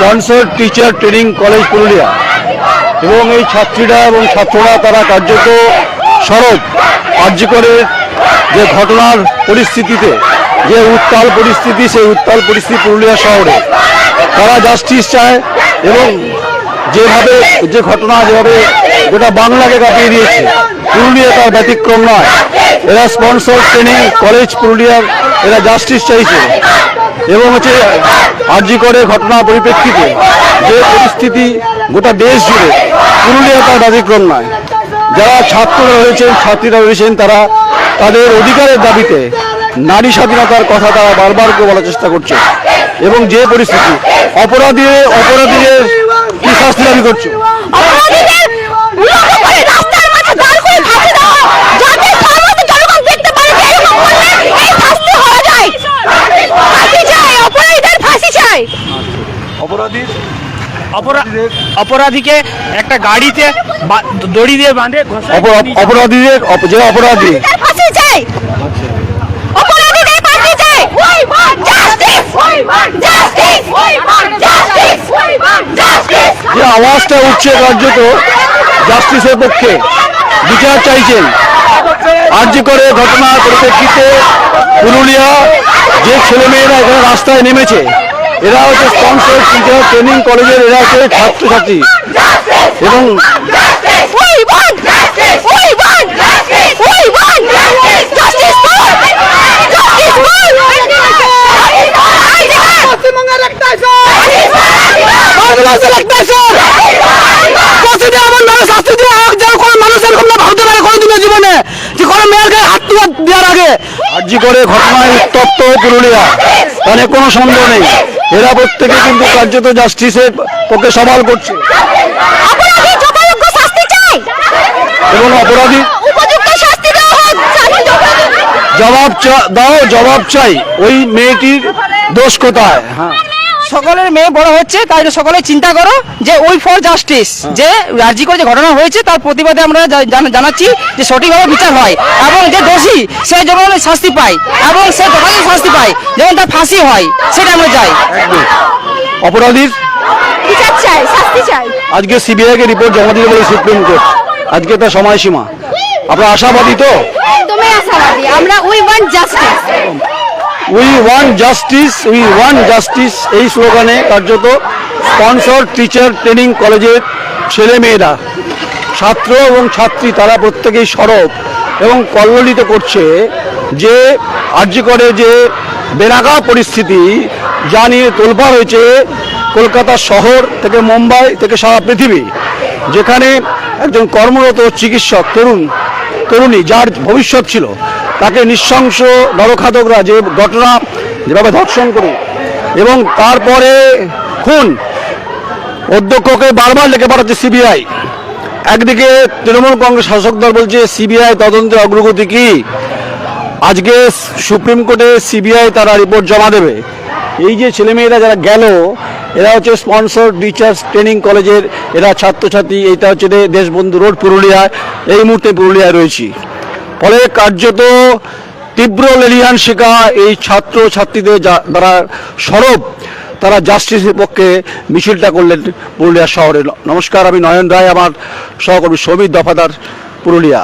Sponsor teacher training college Purulia. এবং এই ছাত্রীরা এবং ছাত্ররা তারা কার্যত সরব। কার্যকরের যে ঘটনার পরিস্থিতিতে, যে উত্তাল পরিস্থিতি, সেই উত্তাল পরিস্থিতি পুরুলিয়া শহরে। তারা জাস্টিস চায় এবং যেভাবে, যে ঘটনা যেভাবে গোটা বাংলাকে কাঁপিয়ে দিয়েছে, পুরুলিয়া তার ব্যতিক্রম নয়। এরা স্পন্সর ট্রেনিং কলেজ পুরুলিয়ার, এরা জাস্টিস চাইছে। এবং হচ্ছে আর্জি করে ঘটনা পরিপ্রেক্ষিতে যে পরিস্থিতি গোটা দেশ জুড়ে পুরুলিয়া তার ব্যতিক্রম নয়। যারা ছাত্ররা রয়েছেন, ছাত্রীরা রয়েছেন, তারা তাদের অধিকারের দাবিতে নারী স্বাধীনতার কথা তারা বারবার বলার চেষ্টা করছে। এবং যে পরিস্থিতি অপরাধী অপরাধীদের কি শাস্তি দাবি করছে অপরাধীদের উলঙ্গ করে রাস্তার মাঝে দাঁড় করে ফাঁসি দেওয়া যাতে সমস্ত জনগণ দেখতে পারে যে এরকম করলে এই শাস্তি হয়ে যায় ফাঁসি চাই অপরাধীদের ফাঁসি চাই অপরাধী অপরাধীকে একটা গাড়িতে দড়ি দিয়ে বাঁধে। অপরাধীদের যে অপরাধী। যে আওয়াজটা উঠছে কার্যত জাস্টিসের পক্ষে বিচার চাইছেন আর্জি করে ঘটনার পরিপ্রেক্ষিতে পুরুলিয়া যে ছেলেমেয়েরা এখানে রাস্তায় নেমেছে এরা হচ্ছে স্পন্সর টিচার ট্রেনিং কলেজের এরা হচ্ছে ছাত্রছাত্রী। এবং জীবনে যে আর্জি করে ঘটনায় উত্তপ্ত পুরুলিয়া। অনেক কোনো সন্দেহ নেই। এরা প্রত্যেকে কিন্তু কার্যত জাস্টিসের পক্ষে সমাল করছে। এবং অপরাধী জবাব দাও জবাব চাই। ওই মেয়েটির দোষ কোথায়? হ্যাঁ। সকলের মেয়ে বড় হচ্ছে তাই সকলে চিন্তা করো যে ওই ফর জাস্টিস যে রাজি করে যে ঘটনা হয়েছে তার প্রতিবাদে আমরা জানাচ্ছি যে সঠিকভাবে বিচার হয়। এবং যে দোষী সে যেমন শাস্তি পায় এবং সে যথাযথ শাস্তি পায় যেমন তার ফাঁসি হয় সেটা আমরা চাই। অপরাধীর? বিচার চাই শাস্তি চাই। আজকে সিবিআই কে রিপোর্ট জমা দিতে বলে সুপ্রিম কোর্ট আজকে তার সময়সীমা। আপনার আশাবাদী তো? একদমই আশাবাদী। আমরা we want justice we want justice we want justice এই স্লোগানে কার্যত স্পন্সর টিচার ট্রেনিং কলেজের ছেলে মেয়েরা ছাত্র এবং ছাত্রী তারা প্রত্যেকেই সরব এবং কল্লোলিত করছে যে আর্যকরে যে বেনাগা পরিস্থিতি যা নিয়ে তোলপাড় হয়েছে কলকাতা শহর থেকে মুম্বাই থেকে সারা পৃথিবী, যেখানে একজন কর্মরত চিকিৎসক, তরুণ, তরুণী, যার ভবিষ্যৎ ছিল তাকে নৃশংস নরখাতকরা যে ঘটনা যেভাবে ধর্ষণ করে এবং তারপরে খুন অধ্যক্ষকে বারবার লেখে পাঠাচ্ছে সিবিআই। একদিকে তৃণমূল কংগ্রেস শাসক দল বলছে, সিবিআই তদন্তের অগ্রগতি কি? আজকে সুপ্রিম কোর্টে সিবিআই তারা রিপোর্ট জমা দেবে। এই যে ছেলেমেয়েরা যারা গেল, এরা হচ্ছে স্পন্সর টিচার্স ট্রেনিং কলেজের, এরা ছাত্রছাত্রী এটা হচ্ছে দেশবন্ধু রোড পুরুলিয়ায় এই মুহূর্তে পুরুলিয়ায় রয়েছি। ফলে কার্যত তীব্র লেলিহান শিকা এই ছাত্র ছাত্রীদের যারা সরব, তারা জাস্টিসের পক্ষে মিছিলটা করলেন পুরুলিয়া শহরে। নমস্কার, আমি নয়ন রায়, আমার সহকর্মী সমীর দফাদার, পুরুলিয়া।